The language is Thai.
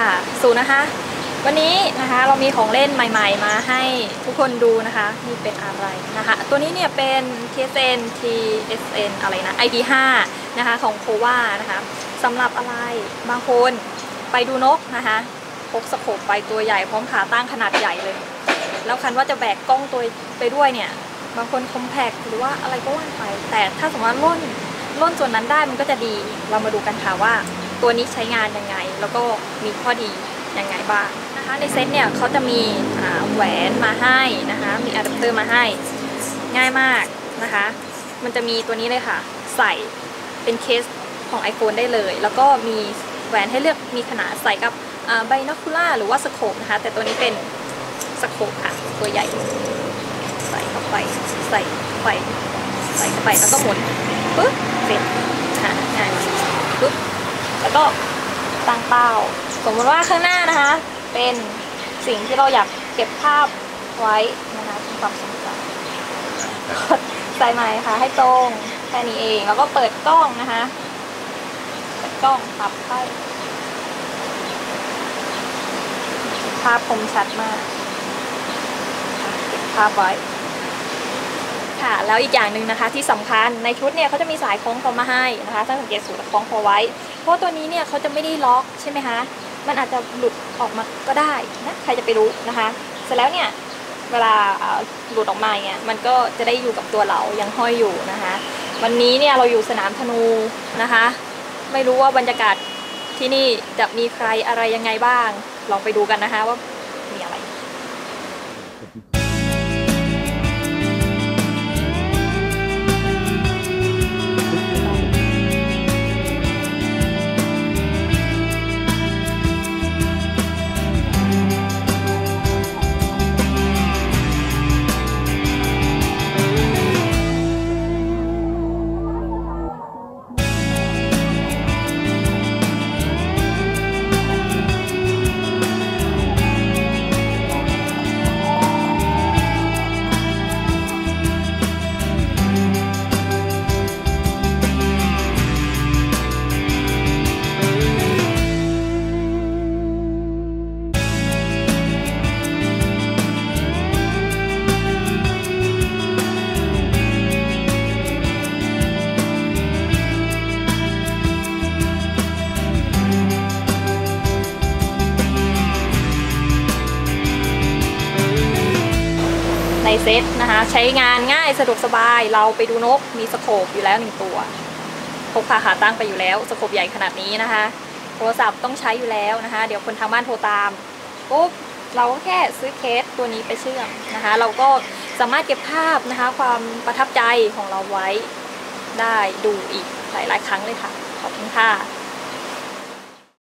ค่ะสูนะคะ วันนี้นะคะเรามีของเล่นใหม่ ๆ มาให้ทุกคนดูนะคะนี่เป็นอะไรนะคะ ตัวนี้เนี่ยเป็น TSN TSN อะไรนะ IP5 นะคะของโควานะคะสำหรับอะไรบางคนไปดูนกนะคะพกสโคปไปตัวใหญ่พร้อมขาตั้งขนาดใหญ่เลย แล้วคันว่าจะแบกกล้องตัวไปด้วยเนี่ยบางคนคอมแพกหรือว่าอะไรก็ว่าไปแต่ถ้าสมมติว่าล่นล่นส่วนนั้นได้มันก็จะดีเรามาดูกันค่ะว่า ตัวนี้ใช้งานยังไง แล้วก็มีข้อดียังไงบ้างนะคะในเซ็ตเนี่ยเขาจะมีอ่าแหวนมาให้นะคะมีอะแดปเตอร์มาให้ง่ายมากนะคะ มันจะมีตัวนี้เลยค่ะ ใส่เป็นเคสของ iPhone ได้เลย แล้วก็มีแหวนให้เลือกมีขนาดใส่กับไบนอคูล่าหรือว่าสโคปนะคะ แต่ตัวนี้เป็นสโคปค่ะ ตัวใหญ่ ใส่เข้าไปใส่เข้าไปใส่เข้าไปแล้วก็หมุนปึ๊บเสร็จค่ะง่ายปึ๊บ แล้วก็ตั้งเป้า สมมติว่าข้างหน้านะคะ เป็นสิ่งที่เราอยากเก็บภาพไว้นะคะเป็นความทรงจำกดใส่ไม้ค่ะ ให้ตรงแค่นี้เอง แล้วก็เปิดกล้องนะคะเปิดกล้องปรับให้ภาพคมชัดมากเก็บภาพไว้ ค่ะ แล้วอีกอย่างหนึ่งนะคะที่สำคัญในชุดเนี่ยเขาจะมีสายคล้องคอมาให้นะคะถ้าสังเกตสูตรคล้องคอไว้ เพราะตัวนี้เนี่ยเขาจะไม่ได้ล็อกใช่ไหมคะมันอาจจะหลุดออกมาก็ได้นะใครจะไปรู้นะคะ เสร็จแล้วเนี่ยเวลาหลุดออกมาเนี่ยมันก็จะได้อยู่กับตัวเรายังห้อยอยู่นะคะ วันนี้เนี่ยเราอยู่สนามธนูนะคะ ไม่รู้ว่าบรรยากาศที่นี่จะมีใครอะไรยังไงบ้าง ลองไปดูกันนะคะว่ามีอะไร ในเซตนะคะ ใช้งานง่ายสะดวกสบายเราไปดูนกมีสโคปอยู่แล้วหนึ่งตัวพกพาขาตั้งไปอยู่แล้วสโคปใหญ่ขนาดนี้นะคะ โทรศัพท์ต้องใช้อยู่แล้วนะคะ เดี๋ยวคนทางบ้านโทรตามปุ๊บเราก็แค่ซื้อเคสตัวนี้ไปเชื่อมนะคะ เราก็สามารถเก็บภาพนะคะ ความประทับใจของเราไว้ได้ดูอีกหลายๆ ครั้งเลยค่ะ ขอบคุณค่ะ